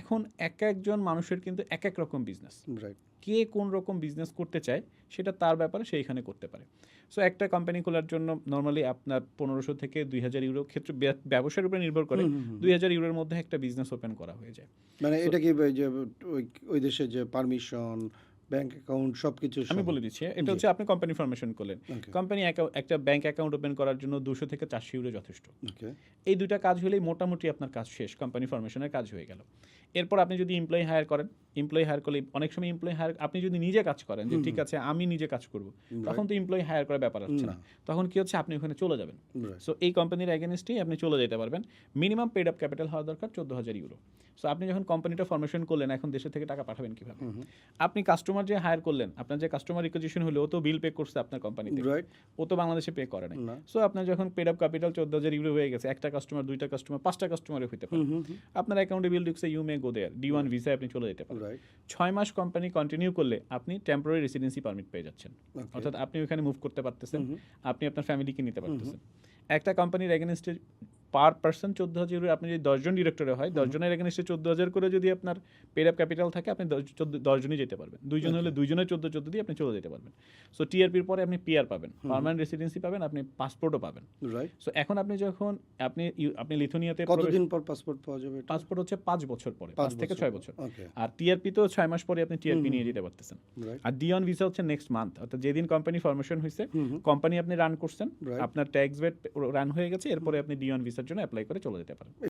এখন এক একজন মানুষের কিন্তু এক এক রকম বিজনেস কে কোন রকম বিজনেস করতে চায় সেটা তার ব্যাপারে সেইখানে করতে পারে। সো একটা কোম্পানি খোলার জন্য নর্মালি আপনার পনেরোশো থেকে দুই হাজার ইউরো ক্ষেত্রে ব্যবসার উপরে নির্ভর করে দুই হাজার ইউরোর মধ্যে একটা বিজনেস ওপেন করা হয়ে যায়। মানে এটা কি ওই দেশে যে পারমিশন ব্যাংক অ্যাকাউন্ট সবকিছু আমি বলে দিচ্ছি এটা হচ্ছে আপনি কোম্পানি ফরমেশন করলেন। কোম্পানি একটা ব্যাংক অ্যাকাউন্ট ওপেন করার জন্য দুশো থেকে চারশো ইউরো যথেষ্ট। এই দুইটা কাজ হলেই মোটামুটি আপনার কাজ শেষ কোম্পানি ফরমেশনের কাজ হয়ে গেল। এরপর আপনি যদি এমপ্লয়ি হায়ার করেন এমপ্লয়ি হায়ার করলে অনেক সময় এমপ্লয়ি হায়ার আপনি যদি নিজে কাজ করেন যে ঠিক আছে আমি নিজে কাজ করব তখন তো এমপ্লয়ি হায়ার করার ব্যাপার হচ্ছে না। তখন কি হচ্ছে? আপনি ওখানে চলে যাবেন। সো এই কোম্পানির এগেনস্টেই আপনি চলে যেতে পারবেন। মিনিমাম পেড আপ ক্যাপিটাল হওয়া দরকার চোদ্দ হাজার ইউরো সো আপনি যখন কোম্পানিটা ফরমেশন করলেন এখন দেশের থেকে টাকা পাঠাবেন কীভাবে? আপনি কাস্টমার যে হায়ার করলেন আপনার যে কাস্টমার রিকোজিশন হলো ও তো বিল পে করছে আপনার কোম্পানিতে ও তো বাংলাদেশে পে করে নাই। না। সো আপনার যখন পেড আপ ক্যাপিটাল চোদ্দ হাজার ইউরো হয়ে গেছে একটা কাস্টমার দুইটা কাস্টমার পাঁচটা কাস্টমারে হইতে পারে। আপনার অ্যাকাউন্টে বিল ঢুকছে you may go there D one ভিসায় আপনি চলে যেতে পারেন। ছয় মাস কোম্পানি কন্টিনিউ করলে আপনি টেম্পোরারি রেসিডেন্সি পারমিট পেয়ে যাচ্ছেন। অর্থাৎ আপনি ওখানে মুভ করতে পারতেছেন। আপনি আপনার ফ্যামিলিকে নিতে পারতেছেন। একটা কোম্পানির এগেনস্টে পার পার্সন চোদ্দ হাজার ইউরো আপনি যদি দশজন ডিরেক্টরে হয় দশজনের এগেনস্টে চোদ্দ হাজার করে যদি আপনার পেড আপ ক্যাপিটাল থাকে আপনি দশজনই যেতে পারবেন। দুইজন হলে দুইজনের চোদ্দ চোদ্দ দিয়ে আপনি চলে যেতে পারবেন। সো টিআরপির পরে আপনি পিআর পাবেন। পার্মানেন্ট রেসিডেন্সি পাবেন আপনি পাসপোর্টও পাবেন। রাইট সো এখন আপনি যখন আপনি আপনি লিথুনিয়াতে কতদিন পর পাসপোর্ট পাওয়া যাবে পাসপোর্ট হচ্ছে পাঁচ বছর পরে পাঁচ থেকে ছয় বছর। আর টিআরপি তো ছয় মাস পরে আপনি টিআরপি নিয়ে যেতে পারতেছেন। আর ডিওন ভিসা হচ্ছে নেক্সট মান্থ অর্থাৎ যেদিন কোম্পানি ফরমেশন হয়েছে কোম্পানি আপনি রান করছেন আপনার ট্যাক্স বেট রান হয়ে গেছে এরপরে আপনি ডিওন ভিসার জন্য অ্যাপ্লাই করে চলে যেতে পারেন।